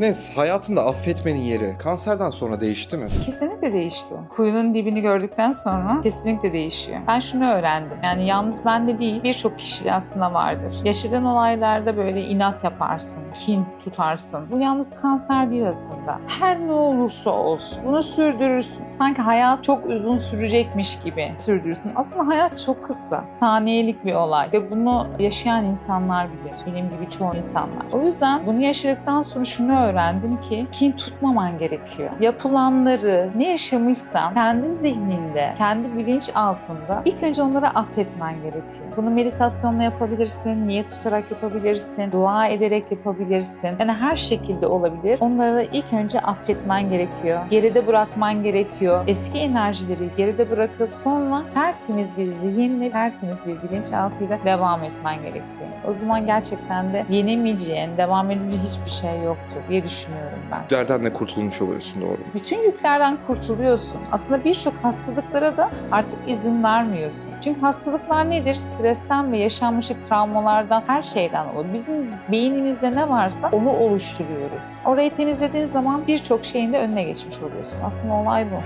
Nes, hayatında affetmenin yeri kanserden sonra değişti mi? Kesinlikle değişti. Kuyunun dibini gördükten sonra kesinlikle değişiyor. Ben şunu öğrendim. Yani yalnız bende değil birçok kişide aslında vardır. Yaşadığın olaylarda böyle inat yaparsın, kin tutarsın. Bu yalnız kanser değil aslında. Her ne olursa olsun bunu sürdürürsün. Sanki hayat çok uzun sürecekmiş gibi sürdürürsün. Aslında hayat çok kısa. Saniyelik bir olay ve bunu yaşayan insanlar bilir. Benim gibi çoğu insanlar. O yüzden bunu yaşadıktan sonra şunu öğrendim ki kin tutmaman gerekiyor. Yapılanları ne yaşamışsan kendi zihninde, kendi bilinç altında ilk önce onları affetmen gerekiyor. Bunu meditasyonla yapabilirsin, niyet tutarak yapabilirsin, dua ederek yapabilirsin. Yani her şekilde olabilir. Onları ilk önce affetmen gerekiyor. Geride bırakman gerekiyor. Eski enerjileri geride bırakıp sonra tertemiz bir zihinle, tertemiz bir bilinçaltıyla devam etmen gerekiyor. O zaman gerçekten de yenemeyeceğin, devam edici hiçbir şey yoktur diye düşünüyorum ben. Yüklerden de kurtulmuş oluyorsun doğru. Bütün yüklerden kurtuluyorsun. Aslında birçok hastalıklara da artık izin vermiyorsun. Çünkü hastalıklar nedir? Stresten ve yaşanmışlık travmalardan her şeyden olur. Bizim beynimizde ne varsa onu oluşturuyoruz. Orayı temizlediğin zaman birçok şeyin de önüne geçmiş oluyorsun. Aslında olay bu.